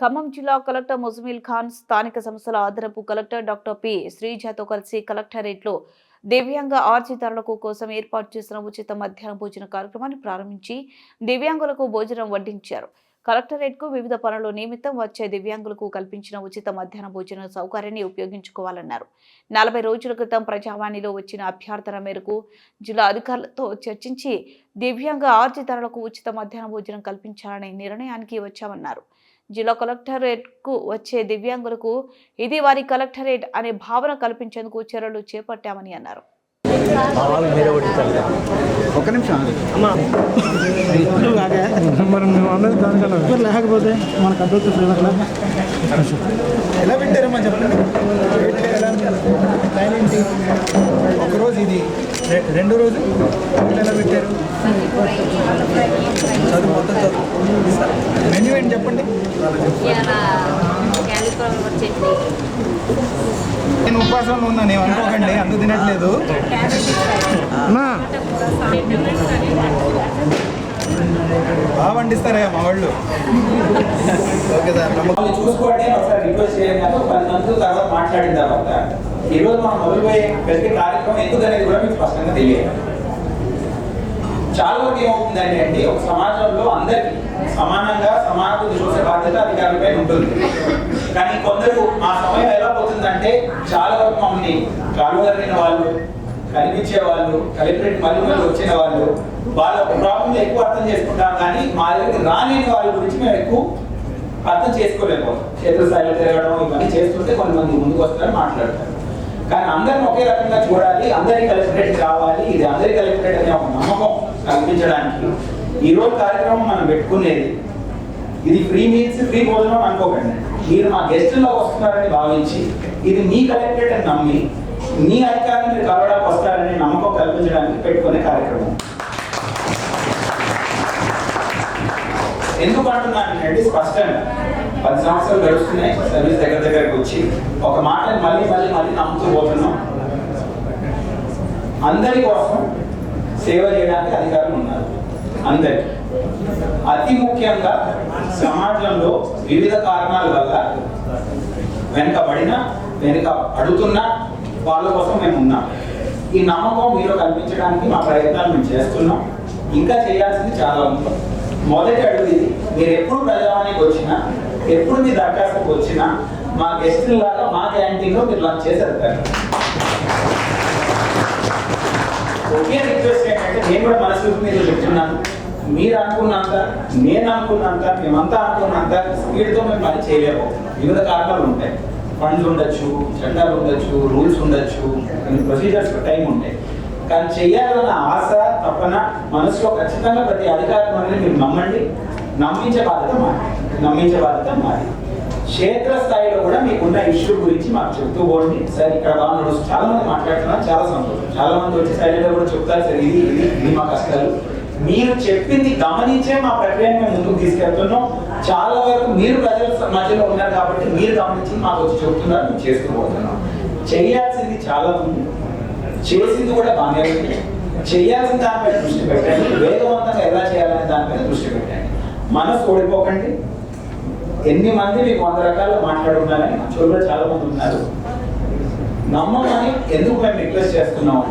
ఖమ్మం జిల్లా కలెక్టర్ ముజమిల్ ఖాన్ స్థానిక సంస్థల అదనపు కలెక్టర్ డాక్టర్ పి. శ్రీజాతో కలిసి కలెక్టరేట్లో దివ్యాంగ ఆర్జితరులకు కోసం ఏర్పాటు చేసిన ఉచిత మధ్యాహ్న భోజన కార్యక్రమాన్ని ప్రారంభించి దివ్యాంగులకు భోజనం వడ్డించారు. కలెక్టరేట్కు వివిధ పనుల నిమిత్తం వచ్చే దివ్యాంగులకు కల్పించిన ఉచిత మధ్యాహ్న భోజన సౌకర్యాన్ని ఉపయోగించుకోవాలన్నారు. నలభై రోజుల క్రితం ప్రజావాణిలో వచ్చిన అభ్యర్థన మేరకు జిల్లా అధికారులతో చర్చించి దివ్యాంగ ఆర్జితరులకు ఉచిత మధ్యాహ్న భోజనం కల్పించాలనే నిర్ణయానికి వచ్చామన్నారు. జిల్లా కలెక్టరేట్కు వచ్చే దివ్యాంగులకు ఇది వారి కలెక్టరేట్ అనే భావన కల్పించేందుకు చర్యలు చేపట్టామని అన్నారు. ఒక్క నిమిషం ఆగు. మరి మేము అన్నది దానికన్నా మరి లేకపోతే మనకు ఎలా పెట్టారమ్మా చెప్పండి? ఏంటి ఒకరోజు ఇది. రెండో రోజు? ఎలా పెట్టారు చదువు మొత్తం చదువు. మెన్యూ ఏంటి చెప్పండి? నేను ఉపవాసంలో ఉన్నాను ఏం అనుకోకండి అందుకు తినట్లేదు. బాగా వండిస్తారా మా వాళ్ళు. ఓకే సార్ చూసుకోండి ఒకసారి రిక్వెస్ట్ చేయండి పది మంది తర్వాత మాట్లాడిన తర్వాత. ఈ రోజు మనం మొదలుపోయే ప్రతి కార్యక్రమం ఎందుకు అనేది కూడా మీకు స్పష్టంగా తెలియాలి. చాలా వరకు ఏమవుతుందండి అంటే ఒక సమాజంలో అందరికీ సమానంగా సమానత చూసే బాధ్యత అధికారులపై ఉంటుంది. కానీ కొందరు ఆ సమయం ఎలా పోతుందంటే చాలా వరకు మమ్మల్ని కాలువలిన వాళ్ళు కనిపించే వాళ్ళు కలెక్టరేట్ మళ్ళీ మళ్ళీ వచ్చిన వాళ్ళు వాళ్ళ ప్రాబ్లం ఎక్కువ అర్థం చేసుకుంటాం కానీ మా దగ్గరికి రాలేని వాళ్ళ గురించి మేము ఎక్కువ అర్థం చేసుకోలేకపోతాం. క్షేత్రస్థాయిలో తిరగడం ఇవన్నీ చేస్తుంటే కొంతమంది ముందుకు వస్తారు మాట్లాడతారు. కానీ అందరిని ఒకే రకంగా చూడాలి అందరి కలెక్టరేట్ రావాలి ఇది అందరి కలెక్టరేట్ అనే ఒక నమ్మకం కల్పించడానికి ఈరోజు కార్యక్రమం మనం పెట్టుకునేది ఇది ఫ్రీ మీల్స్ ఫ్రీ భోజనం అనుకోకండి. మీరు మా గెస్టుల్లో వస్తున్నారని భావించి ఇది మీ కలెక్టరేట్ అని నమ్మి మీ అధికారం మీరు కలవడానికి వస్తారని నమ్మకం కల్పించడానికి పెట్టుకునే కార్యక్రమం. ఎందుకు అంటున్నానంటే స్పష్టంగా పది సంవత్సరాలు గడుస్తున్నాయి సర్వీస్ దగ్గర దగ్గరకు వచ్చి ఒక మాట మళ్ళీ మళ్ళీ మళ్ళీ నమ్ముతూ పోతున్నాం. అందరి కోసం సేవ చేయడానికి అధికారులు ఉన్నారు. అందరి అతి ముఖ్యంగా సమాజంలో వివిధ కారణాల వల్ల వెనుకబడిన వెనుక అడుగుతున్న వాళ్ళ కోసం మేము ఉన్నాం. ఈ నమ్మకం మీరు కల్పించడానికి మా ప్రయత్నాలు మేము చేస్తున్నాం. ఇంకా చేయాల్సింది చాలా ఉంది. మొదటి అడుగు ఇది. మీరు ఎప్పుడు ప్రజావానికి వచ్చినా ఎప్పుడు మీ దరఖాస్తుకు వచ్చినా మా గెస్టులాగా మా క్యాంటీన్లో మీరు లంచ్ చేసి వెళ్తారు. ఒకే రిక్వెస్ట్ ఏంటంటే నేను కూడా మనస్ఫూర్తి మీద చెప్తున్నాను. మీరు అనుకున్నంత నేను అనుకున్నంత మేమంతా అనుకున్నంత స్పీడ్తో మేము పని చేయలేము. వివిధ కారణాలు ఉంటాయి. ఫండ్స్ ఉండొచ్చు చట్టాలు ఉండొచ్చు రూల్స్ ఉండొచ్చు కొన్ని ప్రొసీజర్స్ టైం ఉంటాయి. కానీ చేయాలన్న ఆశ తప్పన మనసులో ఖచ్చితంగా ప్రతి అధికారం అనేది మీరు నమ్మండి. నమ్మించే బాధ్యత మాది. నమ్మించే బాధ్యత మాది. క్షేత్ర స్థాయిలో కూడా మీకున్న ఇష్యూ గురించి మాకు చెప్తూ పోండి. సార్ ఇక్కడ బాగున్నాడు చాలా మంది మాట్లాడుతున్నారు చాలా సంతోషం. చాలా మంది వచ్చి సైలెంట్ కూడా చెప్తారు సార్ ఇది ఇది ఇది మా కష్టాలు. మీరు చెప్పింది గమనించే మా ప్రక్రియను మేము ముందుకు తీసుకెళ్తున్నాం. చాలా వరకు మీరు ప్రజల మధ్యలో ఉన్నారు కాబట్టి మీరు గమనించి మాకు వచ్చి చెప్తున్నారు మేము చేస్తూ పోతున్నాం. చేయాల్సింది చాలా ఉంది. చేసింది కూడా బాగానే ఉంది. చేయాల్సిన దానిపై దృష్టి పెట్టండి. వేగవంతంగా ఎలా చేయాలనే దానిపై దృష్టి పెట్టండి. మనసు ఓడిపోకండి. ఎన్ని మంది మీకు వంద రకాలు మాట్లాడుతున్నారని మంచోళ్ళు చాలా మంది ఉన్నారు. నమ్మమని ఎందుకు మేము రిక్వెస్ట్ చేస్తున్నాం అంటే